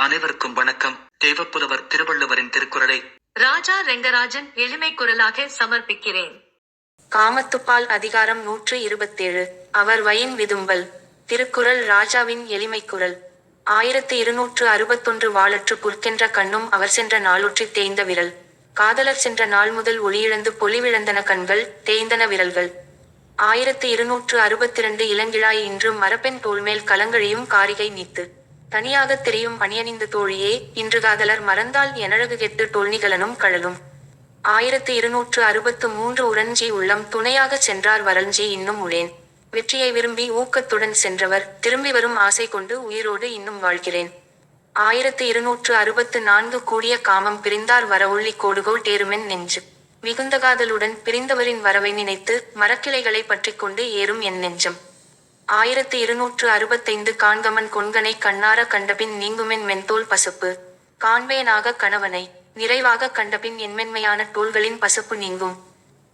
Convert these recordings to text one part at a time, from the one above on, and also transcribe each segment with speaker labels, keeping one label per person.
Speaker 1: அனைவருக்கும் வணக்கம். தேவப்புலவர் திருவள்ளுவரின் திருக்குறளை
Speaker 2: ராஜா ரெங்கராஜன் எளிமை குரலாக சமர்ப்பிக்கிறேன்.
Speaker 3: காமத்துப்பால் அதிகாரம் நூற்று இருபத்தேழு. அவர் வயின் விதும்பல். திருக்குறள் ராஜாவின் எளிமைக் குரல். ஆயிரத்து இருநூற்று அறுபத்தொன்று வாளற்று புற்கென்ற கண்ணும் அவர் சென்ற நாளொற்றித் தேய்ந்த விரல். காதலர் சென்ற நாள் முதல் ஒளியிழந்து பொலிவிழந்தன கண்கள் தேய்ந்தன விரல்கள். ஆயிரத்து இருநூற்று அறுபத்திரண்டு இளங்கிழாய் இன்று மரப்பெண் தோள்மேல் கலங்கழியும் காரிகை நீத்து. தனியாகத் தெரியும் பணியணிந்த தோழியே இன்று காதலர் மறந்தால் எனழகு கெட்டு டொல்னிகலனும் கழலும். ஆயிரத்து இருநூற்று அறுபத்து மூன்று உரஞ்சி உள்ளம் துணையாகச் சென்றார் வரஞ்சி இன்னும் உளேன் வெற்றியை விரும்பி ஊக்கத்துடன் சென்றவர் திரும்பி வரும் ஆசை கொண்டு உயிரோடு இன்னும் வாழ்கிறேன். ஆயிரத்து இருநூற்று அறுபத்து நான்கு கூடிய காமம் பிரிந்தார் வரவுள்ளி கோடுகோள் தேருமென் நெஞ்சு. மிகுந்த காதலுடன் பிரிந்தவரின் வரவை நினைத்து மரக்கிளைகளை பற்றி கொண்டு ஏறும் என் நெஞ்சம். ஆயிரத்து இருநூற்று அறுபத்தைந்து காண்கமன் கொன்கனை கண்ணார கண்டபின் நீங்குமென் மென்தோல் பசுப்பு. காண்பேனாக கணவனை நிறைவாக கண்டபின் என்மென்மையான தோள்களின் பசுப்பு நீங்கும்.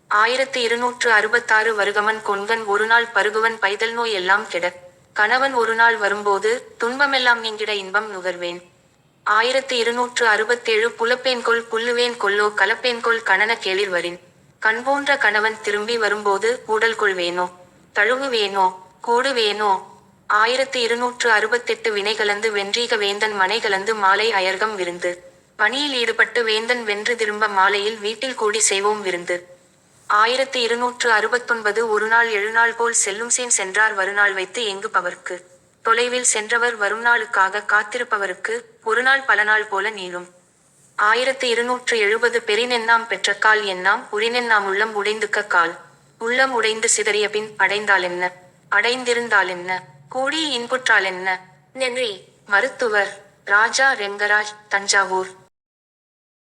Speaker 3: ஆயிரத்து இருநூற்று அறுபத்தாறு வருகமன் கொன்கன் ஒருநாள் பருகுவன் பைதல் நோய் எல்லாம் கெட. கணவன் ஒரு நாள் வரும்போது துன்பமெல்லாம் நீங்கிட இன்பம் நுகர்வேன். ஆயிரத்து இருநூற்று அறுபத்தேழு புலப்பேன்கொள் புல்லுவேன் கொல்லோ கலப்பேன்கொள் கணன கேளிர் வரின். கண் போன்ற கணவன் திரும்பி வரும்போது உடல் கொள்வேனோ? கூடுவேனோ? ஆயிரத்து இருநூற்று அறுபத்தெட்டு வினை கலந்து வென்றீக வேந்தன் மனை கலந்து மாலை அயர்கம் விருந்து. பணியில் ஈடுபட்டு வேந்தன் வென்று திரும்ப மாலையில் வீட்டில் கூடி செய்வோம் விருந்து. ஆயிரத்து இருநூற்று அறுபத்தொன்பது ஒருநாள் எழுநாள் போல் செல்லும் சேன் சென்றார் வருநாள் வைத்து எங்கு பவர்க்கு. தொலைவில் சென்றவர் வரும் நாளுக்காக காத்திருப்பவருக்கு ஒருநாள் பல நாள் போல நீளும். ஆயிரத்து இருநூற்று எழுபது பெரினெண்ணாம் பெற்ற கால் எண்ணாம் உரினெண்ணாம் உள்ளம் உடைந்துக்க கால். உள்ளம் உடைந்து சிதறிய பின் அடைந்தால் என்ன? அடைந்திருந்தால் என்ன? இன்புற்றாலென்ன இன்புற்றால் என்ன? நன்றி. மருத்துவர் ராஜா ரெங்கராஜ் தஞ்சாவூர்.